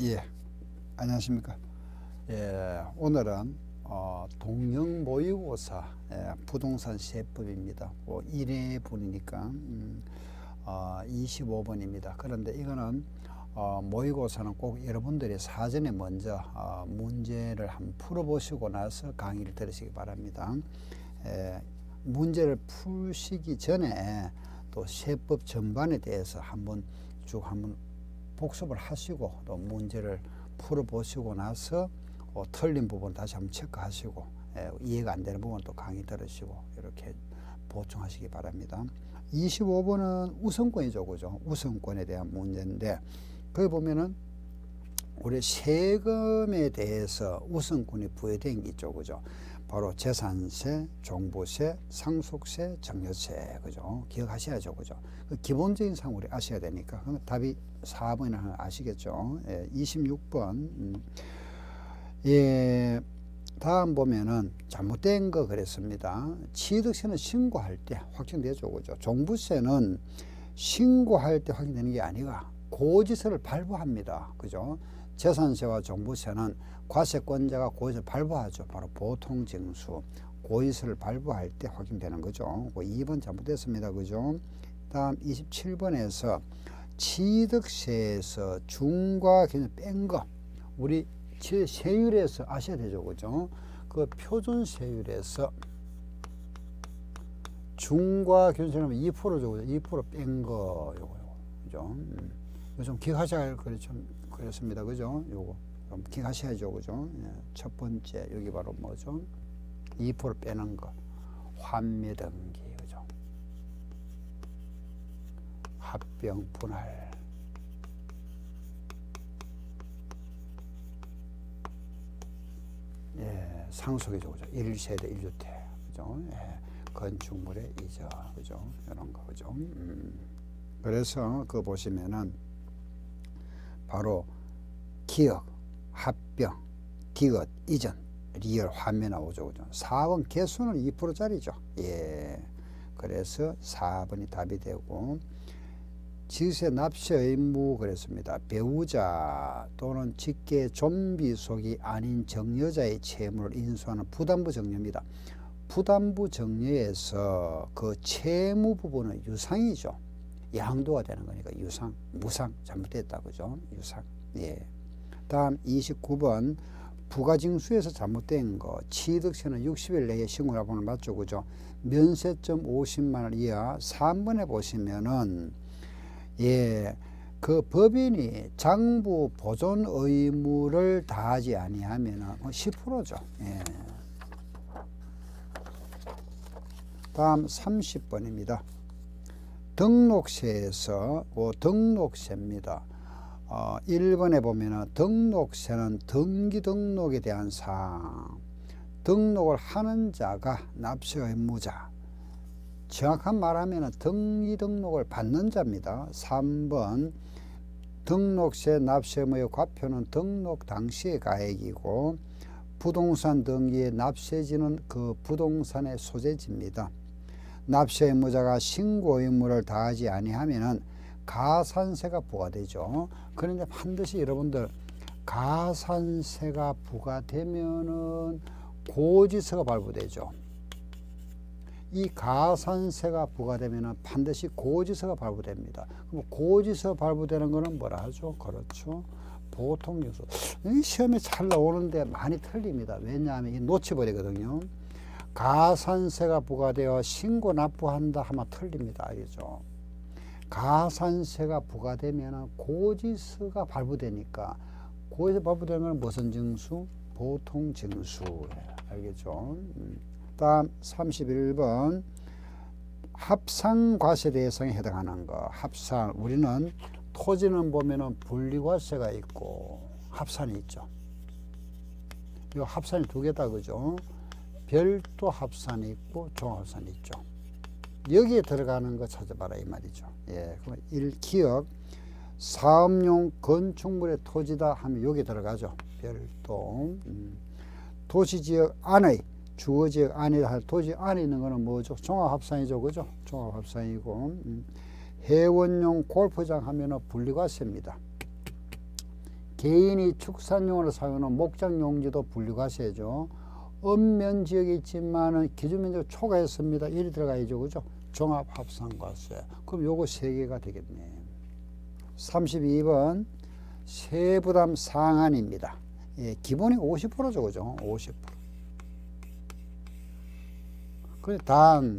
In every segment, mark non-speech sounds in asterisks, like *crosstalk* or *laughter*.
예, 안녕하십니까. 예, 오늘은 어, 동영 모의고사 예, 부동산 세법입니다. 뭐 1회 분이니까 음, 어, 25번입니다. 그런데 이거는 어, 모의고사는 꼭 여러분들이 사전에 먼저 어, 문제를 한번 풀어보시고 나서 강의를 들으시기 바랍니다. 예, 문제를 풀시기 전에 또 세법 전반에 대해서 한번 쭉 한번 복습을 하시고 또 문제를 풀어보시고 나서 어, 틀린 부분 다시 한번 체크하시고 예, 이해가 안 되는 부분 또 강의 들으시고 이렇게 보충하시기 바랍니다. 25번은 우선권이죠, 그죠? 우선권에 대한 문제인데 거기 보면은 우리 세금에 대해서 우선권이 부여된 게 있죠, 그죠? 바로 재산세, 종부세, 상속세, 증여세, 그죠? 기억하셔야죠, 그죠? 그 기본적인 사항 우리 아셔야 되니까 그럼 답이 4번이나 아시겠죠? 예, 26번. 음. 예, 다음 보면은 잘못된 거 그랬습니다. 취득세는 신고할 때 확정되죠, 그죠? 종부세는 신고할 때 확정되는 게 아니라 고지서를 발부합니다, 그죠? 재산세와 종부세는 과세권자가 고지서를 발부하죠. 바로 보통징수. 고지서를 발부할 때 확정되는 거죠. 그 2번 잘못됐습니다, 그죠? 다음 27번에서 취득세에서 중과 기준 뺀 거. 우리 제 세율에서 아셔야 되죠, 그죠? 그 표준 세율에서 중과 기준세율은 2%죠, 그죠? 2%뺀 거, 요거, 요거, 그죠? 기억하셔야 할 그래 좀 그렇습니다, 그죠? 요거 좀 기억하셔야죠, 그죠? 예. 첫 번째 여기 바로 뭐죠? 2% 빼는 거, 환매 등기, 그죠? 합병 분할. 예, 상속이죠, 그죠? 1세대 1주택, 그죠? 예, 건축물의 이자, 그죠? 이런 거, 그죠? 음. 그래서 그 보시면은 바로 기억, 합병, 디귿, 이전, 리얼, 환매 나오죠, 그죠? 4번 개수는 2%짜리죠. 예. 그래서 4번이 답이 되고, 지세 납세 의무 그랬습니다. 배우자 또는 직계 좀비 속이 아닌 정여자의 채무를 인수하는 부담부 정여입니다. 부담부 정여에서 그 채무 부분은 유상이죠. 양도가 되는 거니까 유상, 무상 잘못됐다 그죠? 유상. 예. 다음 29번 부가징수에서 잘못된 거 취득세는 60일 내에 신고하고는 맞죠 그죠? 면세점 50만 원 이하 3번에 보시면은 예, 그 법인이 장부 보존 의무를 다하지 아니하면은 10%죠. 예. 다음 30번입니다. 등록세에서 어, 등록세입니다. 어, 1번에 보면은 등록세는 등기 등록에 대한 사항, 등록을 하는 자가 납세 의무자, 정확한 말하면 등기 등록을 받는 자입니다. 3번 등록세 납세 의무의 과표는 등록 당시의 가액이고 부동산 등기의 납세지는 그 부동산의 소재지입니다. 납세 의무자가 신고 의무를 다하지 아니하면은 가산세가 부과되죠. 그런데 반드시 여러분들 가산세가 부과되면은 고지서가 발부되죠. 이 가산세가 부과되면 반드시 고지서가 발부됩니다. 그럼 고지서 발부되는 거는 뭐라 하죠? 그렇죠. 보통요소. 이 시험에 잘 나오는데 많이 틀립니다. 왜냐하면 이 놓쳐버리거든요. 가산세가 부과되어 신고 납부한다 하면 틀립니다. 알겠죠? 가산세가 부과되면 고지서가 발부되니까 고지서 발부되는 건 무슨 증수? 보통 증수. 알겠죠? 음. 다음 31번 합상과세 대상에 해당하는 거 합산 우리는 토지는 보면은 분리과세가 있고 합산이 있죠. 이 합산이 두 개다 그죠? 별도 합산이 있고 종합산이 있죠. 여기에 들어가는 거 찾아봐라 이 말이죠. 예, 그럼 1 기억 사업용 건축물의 토지다 하면 여기 들어가죠. 별도 음. 도시지역 안의 주거지역 안에 할 도시 안에 있는 거는 뭐죠? 종합합산이죠, 그죠? 종합합산이고 음. 해원용 골프장 하면은 분리과세입니다. 개인이 축산용으로 사용하는 목장 용지도 분류하셔야죠. 읍면 지역에 있지만은 기준 면적 초과했습니다. 이리 들어가야죠. 그죠? 종합 합산과세. 그럼 요거 세 개가 되겠네. 32번 세부담 상한입니다. 예, 기본이 50%죠. 그죠? 50%. 근데 단,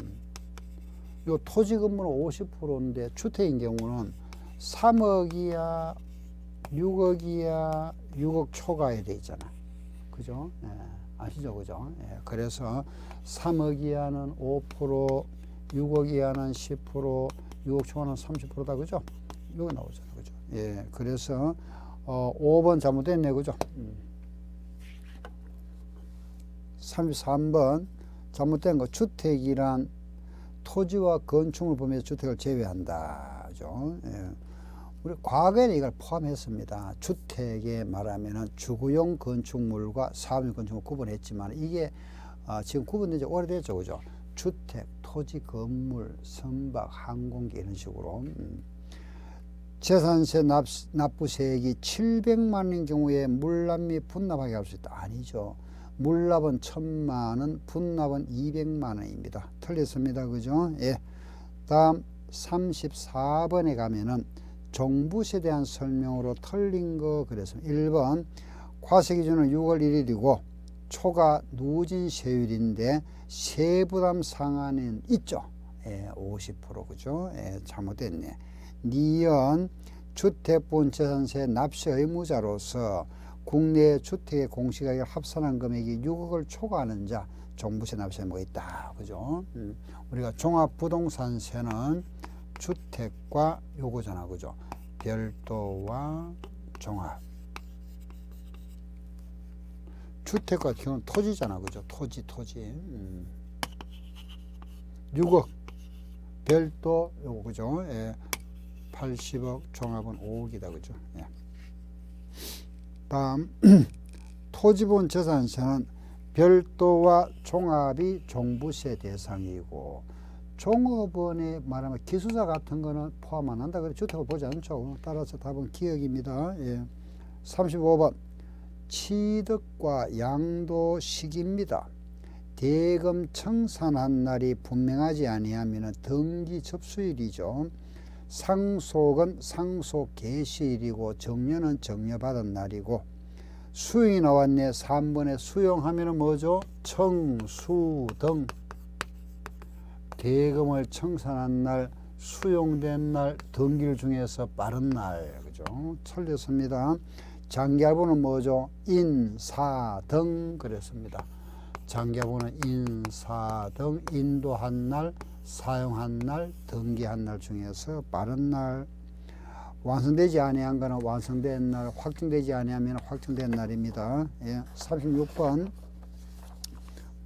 요 토지 건물은 50%인데 주택인 경우는 3억이야, 6억이야, 6억 초과에 돼 있잖아. 그죠? 예, 아시죠? 그죠? 예, 그래서 3억 이하는 5%, 6억 이하는 10%, 6억 초과는 30%다. 그죠? 이거 나오잖아. 그죠? 예, 그래서 어, 5번 잘못됐네. 그죠? 음. 33번 잘못된 거 주택이란 토지와 건축물 범위에서 주택을 제외한다. 죠 예. 우리 과거에는 이걸 포함했습니다. 주택에 말하면은 주거용 건축물과 사업용 건축물 구분했지만 이게 아, 지금 구분된 지 오래됐죠. 그죠? 주택, 토지, 건물, 선박, 항공기 이런 식으로. 음. 재산세 납, 납부세액이 700만 원인 경우에 물납 및 분납하게 할 수 있다. 아니죠. 물납은 1000만 원, 분납은 200만 원입니다. 틀렸습니다. 그죠? 예. 다음 34번에 가면은 종부세에 대한 설명으로 틀린 거 그랬습니다. 1번 과세 기준은 6월 1일이고 초과 누진 세율인데 세부담 상한은 있죠. 예, 50% 그죠? 예, 잘못됐네. 니은 주택본 재산세 납세 의무자로서 국내 주택의 공시가격 합산한 금액이 6억을 초과하는 자 종부세 납세 의무가 있다. 그죠? 음, 우리가 종합부동산세는 주택과 요거잖아. 그죠? 별도와 종합. 주택과 경우는 토지잖아. 그죠? 토지, 토지. 음. 6억. 별도, 요거, 그죠? 예. 80억, 종합은 5억이다. 그죠? 예. 다음, *clears throat* 토지본 재산세는 별도와 종합이 종부세 대상이고, 종업원에 말하면 기수자 같은 거는 포함 안 한다. 그래 주택을 보지 않죠. 따라서 답은 기억입니다. 예. 35번 취득과 양도 시기입니다. 대금 청산한 날이 분명하지 아니하면 등기 접수일이죠. 상속은 상속 개시일이고 정려는 정려받은 날이고 수용이 나왔네. 3번에 수용하면 뭐죠? 청수등 대금을 청산한 날, 수용된 날, 등길 중에서 빠른 날, 그죠? 틀렸습니다. 장기하부는 뭐죠? 인사등 그랬습니다. 장기하부는 인사등, 인도한 날, 사용한 날, 등기한 날 중에서 빠른 날, 완성되지 아니한 거는 완성된 날, 확정되지 아니하면 확정된 날입니다. 예, 36번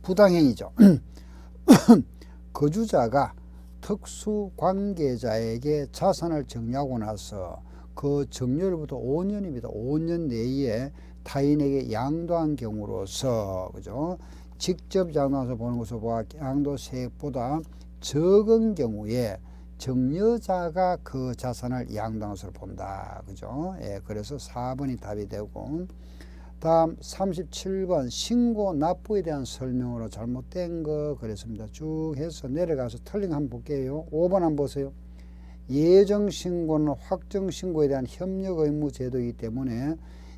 부당행위죠. *clears throat* 거주자가 특수 관계자에게 자산을 정리하고 나서 그 정렬부터 5년입니다. 5년 내에 타인에게 양도한 경우로서 그죠? 직접 양도해서 보는 것을 보아 양도세액보다 적은 경우에 정여자가 그 자산을 양도한 것으로 본다. 그죠? 예, 그래서 4번이 답이 되고 다음 37번 신고 납부에 대한 설명으로 잘못된 거 그랬습니다. 쭉 해서 내려가서 틀린 거 한번 볼게요. 5번 한번 보세요. 예정 신고는 확정 신고에 대한 협력 의무 제도이기 때문에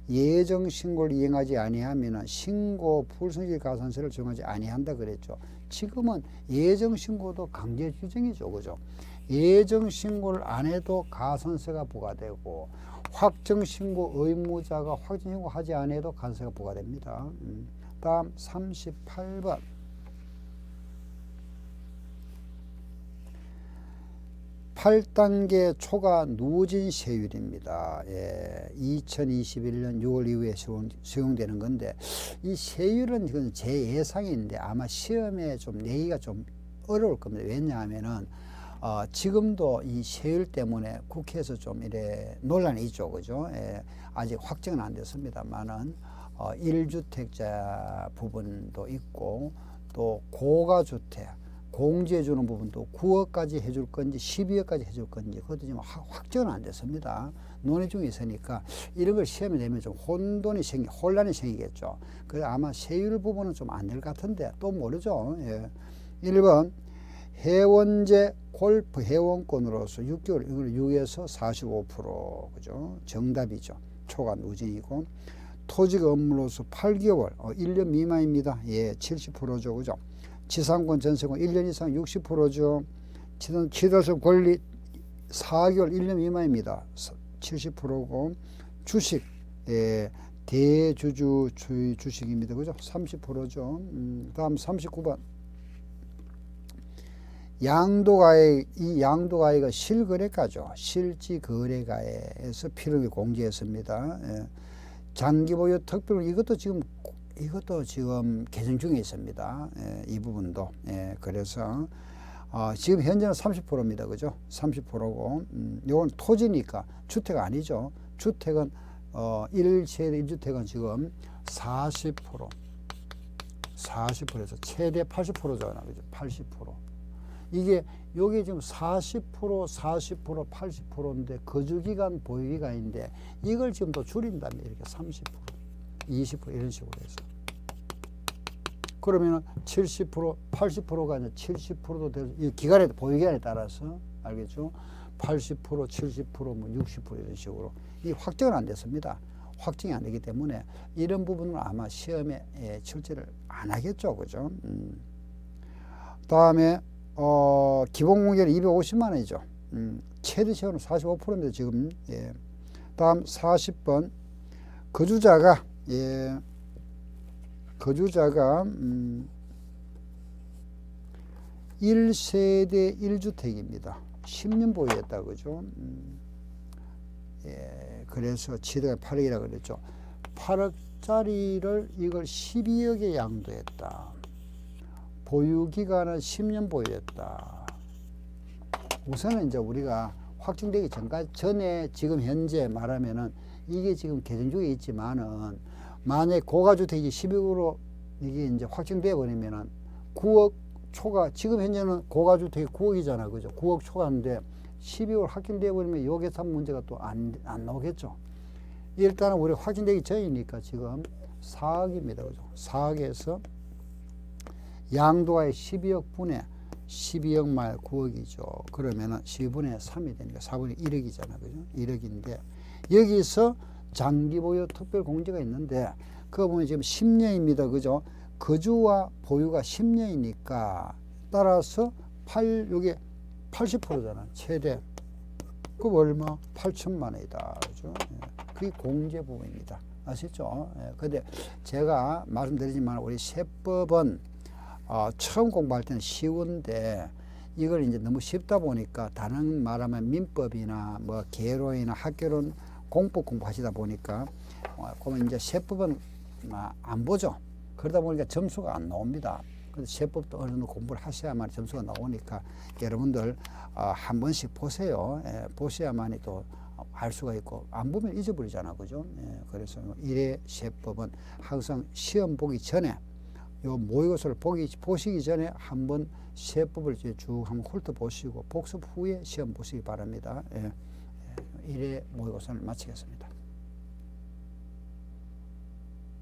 예정 신고를 이행하지 아니하면 신고 불성질 가산세를 정하지 아니한다 그랬죠. 지금은 예정 신고도 강제 규정이죠. 그죠? 예정 신고를 안 해도 가산세가 부과되고 확정 신고 의무자가 확정 신고 하지 않아도 간세가 부과됩니다. 음. 다음 38번. 팔단계 초과 누진 세율입니다. 예, 2021년 6월 이후에 시용, 되는 건데 이 세율은 제 예상인데 아마 시험에 좀 내기가 좀 어려울 겁니다. 왜냐하면은 어, 지금도 이 세율 때문에 국회에서 좀 이래 논란이 있죠, 그죠? 예, 아직 확정은 안 됐습니다만은 어, 1주택자 부분도 있고 또 고가주택 공제해 주는 부분도 9억까지 해줄 건지 12억까지 해줄 건지 그것도 지금 확- 확정은 안 됐습니다. 논의 중에 있으니까 이런 걸 시험에 내면 좀 혼돈이 생기, 혼란이 생기겠죠. 그래서 아마 세율 부분은 좀 안 될 것 같은데 또 모르죠. 예. 1번 회원제 골프 회원권으로서 6개월 이걸 6에서 45% 그죠? 정답이죠. 초과 누진이고 토지 건물로서 8개월 어, 1년 미만입니다. 예, 70%죠. 그죠? 지상권 전세권 1년 이상 60%죠. 치던 치도서 권리 4개월 1년 미만입니다. 70%고 주식 예, 대주주 주의 주식입니다. 그죠? 30%죠. 음, 다음 39번 양도가액 이 양도가액은 실거래가죠. 실지 거래가에서 필요를 공제했습니다. 예. 장기보유 특별 이것도 지금 이것도 지금 개정 중에 있습니다. 예, 이 부분도 예, 그래서 어, 지금 현재는 30%입니다. 그죠? 30%고 음, 이건 토지니까 주택 아니죠. 주택은 어, 1세대 1주택은 지금 40% 40%에서 최대 80%잖아. 그죠? 80%. 이게 여기 지금 40% 40% 80%인데 거주기간 보유기간인데 이걸 지금 또 줄인다면 이렇게 30% 20% 이런 식으로 해서 그러면은 70% 80%가 아니라 70%도 될 이 기간에 보유기간에 따라서 알겠죠? 80% 70%뭐 60% 이런 식으로 이 확정은 안 됐습니다. 확정이 안 되기 때문에 이런 부분은 아마 시험에 예, 출제를 안 하겠죠, 그죠? 음. 다음에 어, 기본 공제는 250만 원이죠. 음, 최대 세율은 45%입니다. 지금 예. 다음 40번 거주자가 예, 거주자가 음, 1세대 1주택입니다. 10년 보유했다 그죠? 음, 예, 그래서 치대가 8억이라 그랬죠. 8억짜리를 이걸 12억에 양도했다. 보유 기간은 10년 보유했다. 우선은 이제 우리가 확정되기 전까지 전에 지금 현재 말하면은 이게 지금 개정 중에 있지만은 만약 고가주택이 10억으로 이게 이제 확정돼 버리면은 9억 초과 지금 현재는 고가주택이 9억이잖아. 그죠? 9억 초과인데 12월 확정돼 버리면 요 계산 문제가 또 안 안 나오겠죠. 일단은 우리 확정되기 전이니까 지금 4억입니다. 그죠? 4억에서 양도가의 12억 분의 12억 말 9억이죠. 그러면은 12분의 3이 되니까 4분의 1억이잖아. 그죠? 1억인데 여기서 장기 보유 특별 공제가 있는데 그거 보면 지금 10년입니다. 그죠? 거주와 보유가 10년이니까 따라서 8, 요게 80%잖아. 최대. 그 얼마? 8천만 원이다. 그죠? 예. 그게 공제 부분입니다. 아시죠? 예. 근데 제가 말씀드리지만 우리 세법은 어, 처음 공부할 때는 쉬운데 이걸 이제 너무 쉽다 보니까 다른 말하면 민법이나 뭐 계로이나 학교론 공법 공부하시다 보니까 어, 그러면 이제 세법은 아, 안 보죠. 그러다 보니까 점수가 안 나옵니다. 그래서 세법도 어느 정도 공부를 하셔야만 점수가 나오니까 여러분들 어, 한 번씩 보세요. 예, 보셔야만이 또 알 수가 있고 안 보면 잊어버리잖아, 그죠? 예, 그래서 일회 세법은 항상 시험 보기 전에 요 모의고사를 보기 보시기 전에 한번 세법을 이제 쭉 한번 훑어 보시고 복습 후에 시험 보시기 바랍니다. 예. 예. 1회 모의고사를 마치겠습니다.